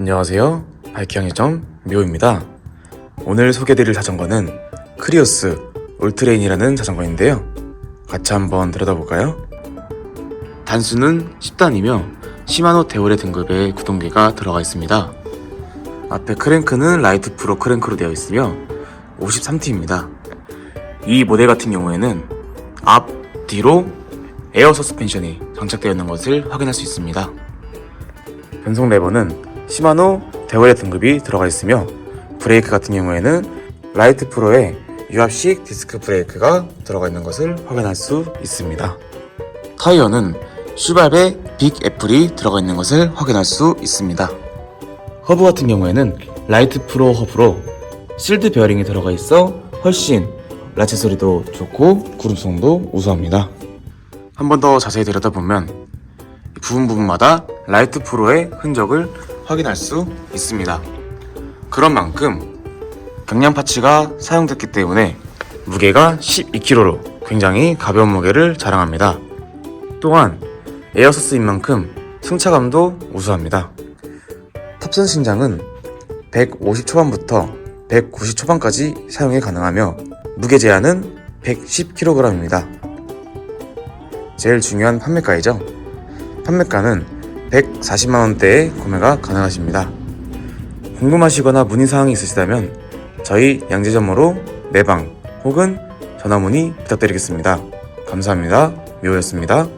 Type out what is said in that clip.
안녕하세요. 바이킹의 묘입니다. 오늘 소개드릴 자전거는 크리오스 올트레인이라는 자전거인데요. 같이 한번 들여다볼까요? 단수는 10단이며 시마노 데오레 등급의 구동계가 들어가 있습니다. 앞에 크랭크는 라이트 프로 크랭크로 되어 있으며 53T입니다. 이 모델 같은 경우에는 앞, 뒤로 에어 서스펜션이 장착되어 있는 것을 확인할 수 있습니다. 변속 레버는 시마노 데오레 등급이 들어가 있으며 브레이크 같은 경우에는 라이트 프로의 유압식 디스크 브레이크가 들어가 있는 것을 확인할 수 있습니다. 타이어는 슈발의 빅 애플이 들어가 있는 것을 확인할 수 있습니다. 허브 같은 경우에는 라이트 프로 허브로 실드 베어링이 들어가 있어 훨씬 라체 소리도 좋고 구름성도 우수합니다. 한 번 더 자세히 들여다보면 부분 부분마다 라이트 프로의 흔적을 확인할 수 있습니다. 그런 만큼 경량 파츠가 사용됐기 때문에 무게가 12kg로 굉장히 가벼운 무게를 자랑합니다. 또한 에어서스인 만큼 승차감도 우수합니다. 탑승 신장은 150 초반부터 190 초반까지 사용이 가능하며 무게 제한은 110kg입니다. 제일 중요한 판매가이죠. 판매가는 140만원대에 구매가 가능하십니다. 궁금하시거나 문의사항이 있으시다면 저희 양재점으로 매방 혹은 전화 문의 부탁드리겠습니다. 감사합니다. 묘였습니다.